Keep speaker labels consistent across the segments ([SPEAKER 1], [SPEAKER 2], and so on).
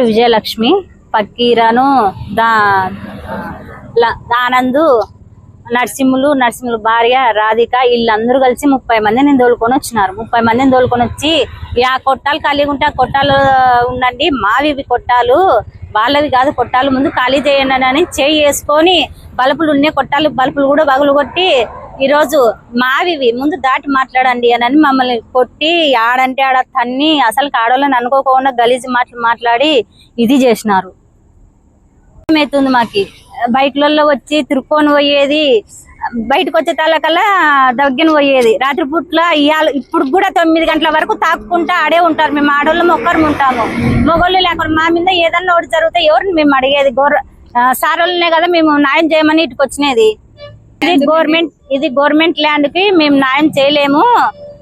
[SPEAKER 1] విజయలక్ష్మి పక్కీరాను దా ల- ఆనందు నరసింహులు నరసింహులు భార్య రాధిక వీళ్ళందరూ కలిసి ముప్పై మందిని తోలుకొని వచ్చినారు. ముప్పై మందిని తోలుకొని వచ్చి ఆ కొట్టాలు ఖాళీగా ఉంటే ఆ కొట్టాలు ఉండండి. మావి కొట్టాలు వాళ్ళవి కాదు కొట్టాలు ముందు ఖాళీ చేయండి అని చేయి వేసుకొని బలుపులు ఉన్నాయి కొట్టాలు బలుపులు కూడా పగులు కొట్టి ఈ రోజు మావివి ముందు దాటి మాట్లాడండి అని మమ్మల్ని కొట్టి ఆడంటే ఆడ తన్ని అసలు ఆడోళ్ళని అనుకోకుండా గలీజి మాటలు మాట్లాడి ఇది చేసినారు. అవుతుంది మాకి? బైక్లలో వచ్చి తిరుక్కొని పోయేది బయటకు వచ్చే తల్లకల్లా దగ్గర పోయేది. రాత్రి పూట్ల ఇవాళ ఇప్పుడు కూడా తొమ్మిది గంటల వరకు తాక్కుంటా ఆడే ఉంటారు. మేము ఆడోళ్ళం ఒక్కరు ఉంటాము. మొగోళ్ళు లేకుండా మా మీద ఏదన్నా ఒకటి జరిగితే ఎవరిని మేము అడిగేది? గౌర సారోళ్ళనే కదా మేము న్యాయం చేయమని ఇటుకు వచ్చినది ఇది గవర్నమెంట్ ఇది గవర్నమెంట్ ల్యాండ్కి మేము న్యాయం చేయలేము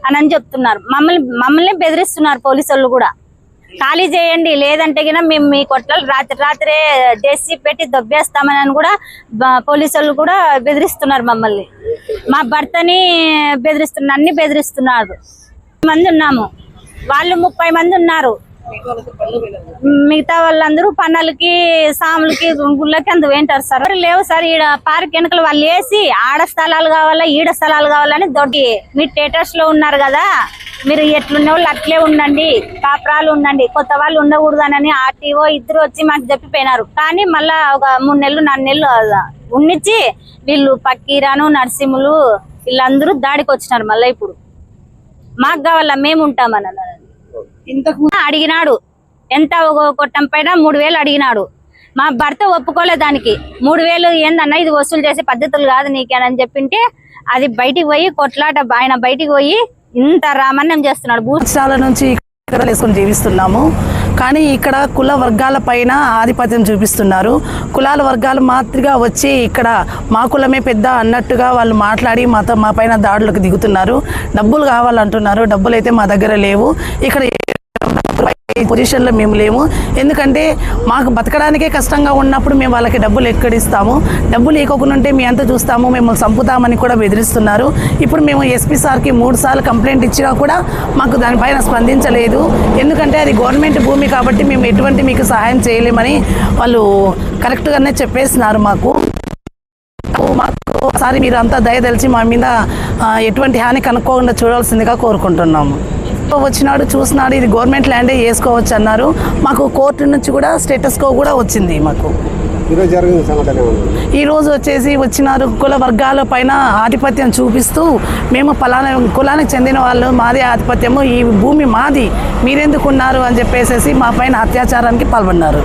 [SPEAKER 1] అని అని చెప్తున్నారు. మమ్మల్ని మమ్మల్ని బెదిరిస్తున్నారు పోలీసు వాళ్ళు కూడా. ఖాళీ చేయండి లేదంటే గిన మేము మీ కొట్లలు రాత్రి రాత్రే జేసీ పెట్టి దొబ్బేస్తామని అని కూడా పోలీసు వాళ్ళు కూడా బెదిరిస్తున్నారు మమ్మల్ని. మా భర్తని బెదిరిస్తున్నారు అన్ని బెదిరిస్తున్నారు. మంది ఉన్నాము. వాళ్ళు ముప్పై మంది ఉన్నారు. మిగతా వాళ్ళందరూ పనులకి సాములకి గుళ్ళకి అందు వేంటారు సార్. లేవు సార్. ఈడ పార్క్ వెనకలు వాళ్ళు వేసి ఆడ స్థలాలు కావాలా ఈడ స్థలాలు కావాలని దొడ్డి. మీ టేటర్స్లో ఉన్నారు కదా మీరు ఎట్లున్న వాళ్ళు అట్లే ఉండండి. కాపురాలు ఉండండి. కొత్త వాళ్ళు ఉండకూడదనని ఆర్టీఓ ఇద్దరు వచ్చి మాకు చెప్పిపోయినారు. కానీ మళ్ళా ఒక మూడు నెలలు నాలుగు నెలలు ఉండిచ్చి వీళ్ళు పక్కీరాను నరసింహులు వీళ్ళందరూ దాడికి వచ్చినారు మళ్ళీ ఇప్పుడు. మాకు కావాలా మేము ఉంటామని అన్నారు.
[SPEAKER 2] ఇంతకు
[SPEAKER 1] అడిగినాడు. ఎంత ఒక కొట్టం పైన మూడు వేలు అడిగినాడు. మా భర్త ఒప్పుకోలే దానికి. మూడు వేలు ఏందన్నా ఇది వసూలు చేసే పద్ధతులు కాదు నీకేనని చెప్పింటే అది బయటికి పోయి కొట్లాట ఆయన బయటికి పోయి ఇంత రామన్నం చేస్తున్నాడు. భూ
[SPEAKER 3] నుంచి కథలు వేసుకొని జీవిస్తున్నాము. కానీ ఇక్కడ కుల వర్గాల పైన ఆధిపత్యం చూపిస్తున్నారు. కులాల వర్గాలు మాత్రగా వచ్చి ఇక్కడ మా కులమే పెద్ద అన్నట్టుగా వాళ్ళు మాట్లాడి మాతో మా పైన దాడులకు దిగుతున్నారు. డబ్బులు కావాలంటున్నారు. డబ్బులు అయితే మా దగ్గర లేవు. ఇక్కడ పొజిషన్లో మేము లేము. ఎందుకంటే మాకు బతకడానికే కష్టంగా ఉన్నప్పుడు మేము వాళ్ళకి డబ్బులు ఎక్కడిస్తాము. డబ్బులు ఇవ్వకుండా ఉంటే మీ అంతా చూస్తాము. మిమ్మల్ని చంపుతామని కూడా బెదిరిస్తున్నారు. ఇప్పుడు మేము ఎస్పీ సార్కి మూడు సార్లు కంప్లైంట్ ఇచ్చినా కూడా మాకు దానిపైన స్పందించలేదు. ఎందుకంటే అది గవర్నమెంట్ భూమి కాబట్టి మేము ఎటువంటి మీకు సహాయం చేయలేమని వాళ్ళు కరెక్ట్గానే చెప్పేస్తున్నారు మాకు. మాకు ఒకసారి మీరు అంతా దయదలిచి మా మీద ఎటువంటి హాని కనుక్కోకుండా చూడాల్సిందిగా కోరుకుంటున్నాము. వచ్చినాడు చూసినాడు ఇది గవర్నమెంట్ ల్యాండే వేసుకోవచ్చు అన్నారు. మాకు కోర్టు నుంచి కూడా స్టేటస్ కో కూడా వచ్చింది మాకు. ఈ రోజు వచ్చేసి వచ్చినారు కుల వర్గాల పైన ఆధిపత్యం చూపిస్తూ మేము పలానా కులానికి చెందిన వాళ్ళు మాది ఆధిపత్యము ఈ భూమి మాది మీరెందుకు ఉన్నారు అని చెప్పేసి మా పైన అత్యాచారానికి పాల్పడినారు.